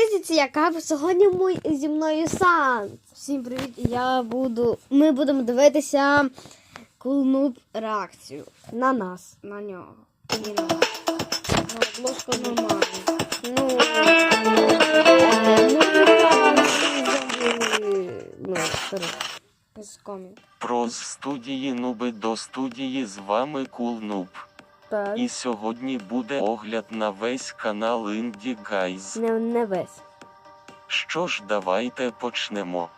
підписуйтесь, яка сьогодні мой, зі мною сан. Всім привіт! Я буду. Ми будемо дивитися кулнуб реакцію на нас, на нього. І на нас. Ну, обложка нормальна. Ну, е, ну, без комів. Про з студії Нуби до студії з вами Кул Нуб. Так. І сьогодні буде огляд на весь канал Indie Guys. Не, не весь. Що ж, давайте почнемо.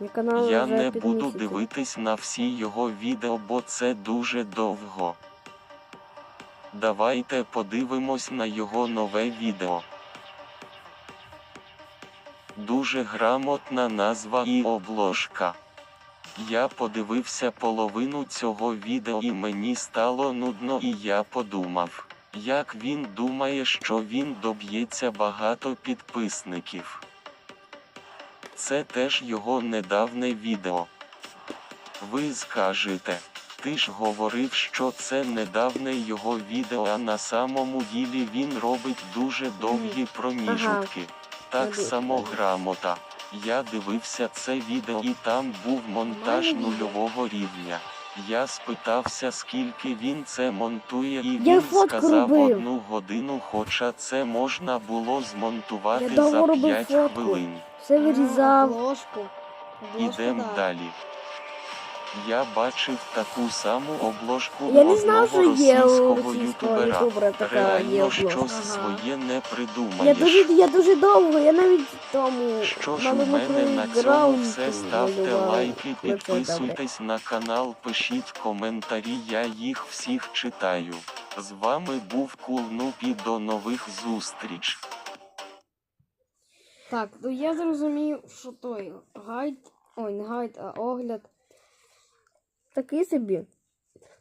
Мій канал Я вже не під буду місяцем. дивитись на всі його відео, бо це дуже довго. Давайте подивимось на його нове відео. Дуже грамотна назва і обложка. Я подивився половину цього відео і мені стало нудно, і я подумав, як він думає, що він доб'ється багато підписників. Це теж його недавнє відео. Ви скажете, ти ж говорив, що це недавнє його відео, а на самому ділі він робить дуже довгі проміжутки. Так само грамота. Я дивився це відео і там був монтаж нульового рівня. Я спитався, скільки він це монтує, і Я він сказав робив. одну годину, хоча це можна було змонтувати Я довго за робив 5 фотку. хвилин. Все вирізав. Ідемо далі. Я бачив таку саму обложку Я не знав, що є у російського ютубера. ютубера така є Реально обложка. щось Ага. своє не Я дуже, я дуже довго, я навіть тому Що ж у мене на цьому все. Ставте лайки, підписуйтесь на канал, пишіть коментарі, я їх всіх читаю. З вами був Кулнуп і до нових зустріч. Так, ну я зрозумів, що той гайд. Ой, не гайд, а огляд. Такий собі.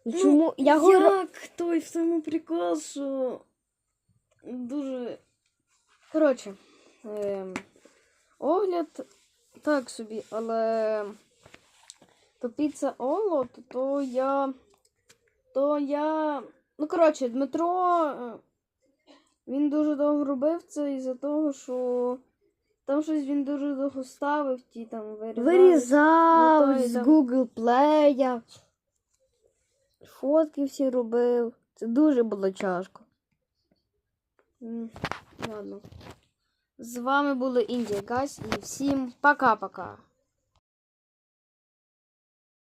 Ну, Чому? я говорю, Як той в тому прикол, що дуже. Коротше, ем, огляд так собі, але то піца Оло, то, то я. То я. Ну, коротше, Дмитро. е, Він дуже довго робив це із-за того, що там щось він дуже довго ставив, ті там вирізав. вирізав Ну, з там- Google Play. Фотки всі робив. Це дуже було тяжко. Ладно. З вами була Індія Гайс і всім пока-пока.